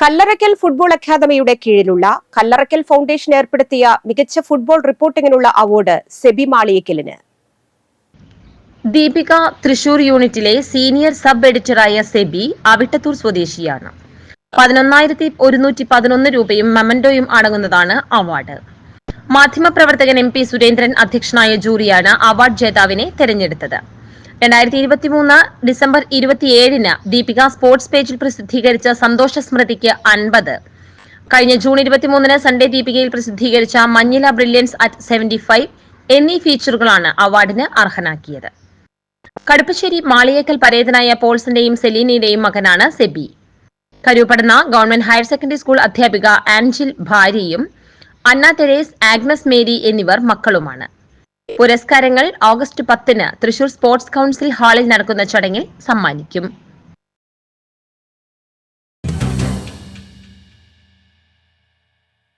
Kallarakkal football അക്കാദമിയുടെ കീഴിലുള്ള Kallarakkal foundation ഏർപ്പെടുത്തിയ മികച്ച ഫുട്ബോൾ റിപ്പോർട്ടിങ്ങിനുള്ള അവാർഡ് സെബി മാളിയക്കലിന്. ദീപിക തൃശൂർ യൂണിറ്റിലെ സീനിയർ സബ് എഡിറ്ററായ സെബി അവിട്ടത്തൂർ സ്വദേശിയാണ്. പതിനൊന്നായിരത്തി ഒരുന്നൂറ്റി പതിനൊന്ന് രൂപയും മെമന്റോയും അടങ്ങുന്നതാണ് അവാർഡ്. മാധ്യമപ്രവർത്തകൻ എം പി സുരേന്ദ്രൻ അധ്യക്ഷനായ ജൂറിയാണ് അവാർഡ് ജേതാവിനെ തെരഞ്ഞെടുത്തത്. രണ്ടായിരത്തി ഇരുപത്തി മൂന്ന് ഡിസംബർ ഇരുപത്തിയേഴിന് ദീപിക സ്പോർട്സ് പേജിൽ പ്രസിദ്ധീകരിച്ച സന്തോഷ സ്മൃതിക്ക് അൻപത്. കഴിഞ്ഞ ജൂൺ ഇരുപത്തിമൂന്നിന് സൺഡേ ദീപികയിൽ പ്രസിദ്ധീകരിച്ച മഞ്ഞില ബ്രില്യൻസ് അറ്റ് സെവന്റി ഫൈവ് എന്നീ ഫീച്ചറുകളാണ് അവാർഡിന് അർഹനാക്കിയത്. കടുപ്പശ്ശേരി മാളിയേക്കൽ പരേതനായ പോൾസിന്റെയും സെലീനയുടെയും മകനാണ് Sebi. Karupadanna government higher secondary school അധ്യാപിക ആൻജിൽ ഭാര്യയും അന്ന തെരേസ് ആഗ്നസ് മേരി എന്നിവർ മക്കളുമാണ്. പുരസ്കാരങ്ങൾ ഓഗസ്റ്റ് പത്തിന് തൃശൂർ സ്പോർട്സ് കൗൺസിൽ ഹാളിൽ നടക്കുന്ന ചടങ്ങിൽ സമ്മാനിക്കും.